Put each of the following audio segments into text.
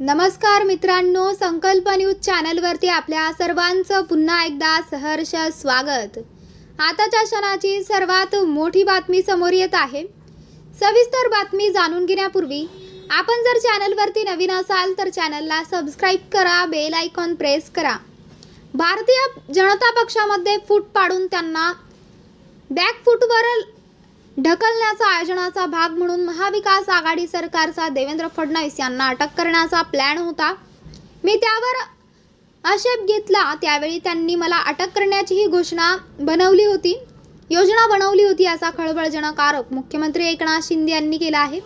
नमस्कार मित्रांनो संकल्प न्यूज चॅनलवरती आपल्या सर्वांचं पुन्हा एकदा सहर्ष स्वागत. आताच्या क्षणाची सर्वात मोठी बातमी समोर येत आहे. सविस्तर बातमी जाणून घेण्यापूर्वी आपण जर चॅनलवरती नवीन असाल तर चॅनलला सबस्क्राईब करा बेल आयकॉन प्रेस करा. भारतीय जनता पक्षामध्ये फूट पाडून त्यांना बॅकफूटवर ढकलण्याचा आयोजनाचा भाग म्हणून महाविकास आघाडी सरकारचा देवेंद्र फडणवीस यांना अटक करण्याचा प्लॅन होता. मी त्यावर आक्षेप घेतला. त्यावेळी त्यांनी मला अटक करण्याची ही घोषणा बनवली होती. योजना बनवली होती असा खळबळजनक आरोप मुख्यमंत्री एकनाथ शिंदे यांनी केला आहे.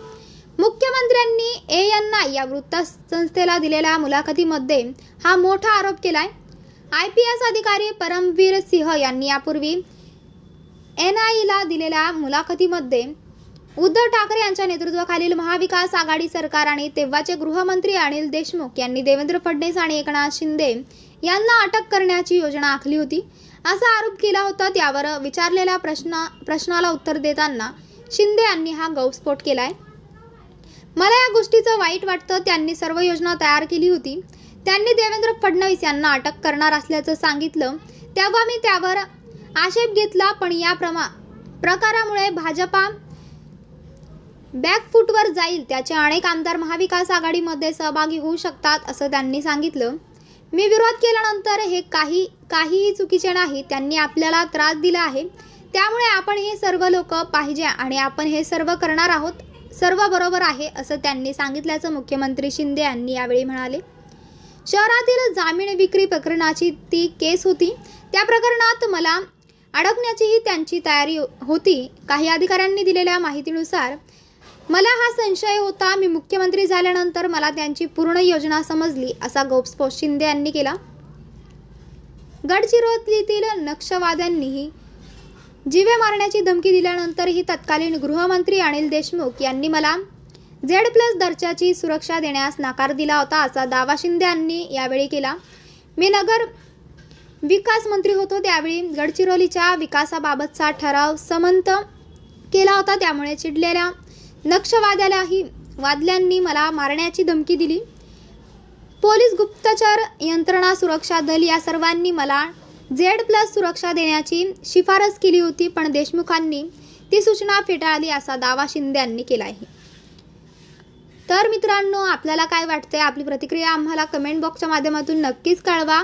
मुख्यमंत्र्यांनी ए यांना या वृत्तसंस्थेला दिलेल्या मुलाखतीमध्ये हा मोठा आरोप केलाय. आय पी एस अधिकारी परमवीर सिंह यांनी यापूर्वी एन आयला दिलेल्या मुलाखतीमध्ये उद्धव ठाकरे यांच्या नेतृत्वाखालील महाविकास आघाडी सरकार आणि तेव्हाचे गृहमंत्री अनिल देशमुख यांनी देवेंद्र फडणवीस आणि एकनाथ शिंदे यांना अटक करण्याची योजना आखली होती. असा आरोप केला होता त्यावर विचारलेल्या प्रश्ना प्रश्नाला उत्तर देताना शिंदे यांनी हा गौस्फोट केलाय. मला या गोष्टीचं वाईट वाटतं त्यांनी सर्व योजना तयार केली होती. त्यांनी देवेंद्र फडणवीस यांना अटक करणार असल्याचं सांगितलं. तेव्हा मी त्यावर आक्षेप घेतला पण या प्रमा प्रकारामुळे भाजपा बॅकफूटवर जाईल त्याचे अनेक आमदार महाविकास आघाडीमध्ये सहभागी होऊ शकतात असं त्यांनी सांगितलं. मी विरोध केल्यानंतर हे काही काहीही चुकीचे नाही त्यांनी आपल्याला त्रास दिला आहे. त्यामुळे आपण हे सर्व लोक पाहिजे आणि आपण हे सर्व करणार आहोत सर्व बरोबर आहे असं त्यांनी सांगितल्याचं मुख्यमंत्री शिंदे यांनी यावेळी म्हणाले. शहरातील जामीन विक्री प्रकरणाची ती केस होती. त्या प्रकरणात मला अडकण्याचीही त्यांची तयारी होती. काही अधिकाऱ्यांनी दिलेल्या माहितीनुसार मला हा संशय होता मी मुख्यमंत्री झाल्यानंतर मला त्यांची पूर्ण योजना समजली असा गौप्स्फोट शिंदे यांनी केला. गडचिरोलीतील नक्षवाद्यांनीही जीवे मारण्याची धमकी दिल्यानंतरही तत्कालीन गृहमंत्री अनिल देशमुख यांनी मला झेड प्लस दर्जाची सुरक्षा देण्यास नकार दिला होता असा दावा शिंदे यांनी यावेळी केला. मी नगर विकास मंत्री होतो त्यावेळी गडचिरोलीच्या विकासाबाबतचा ठराव समंत केला होता त्यामुळे चिडलेल्या नक्षवाद्यालाही वादल्यांनी मला मारण्याची धमकी दिली. पोलीस गुप्तचर यंत्रणा सुरक्षा दल या सर्वांनी मला झेड प्लस सुरक्षा देण्याची शिफारस केली होती पण देशमुखांनी ती सूचना फेटाळली असा दावा शिंदे यांनी केला आहे तर मित्रांनो आपल्याला काय वाटतंय? आपली प्रतिक्रिया आम्हाला कमेंट बॉक्सच्या माध्यमातून नक्कीच कळवा.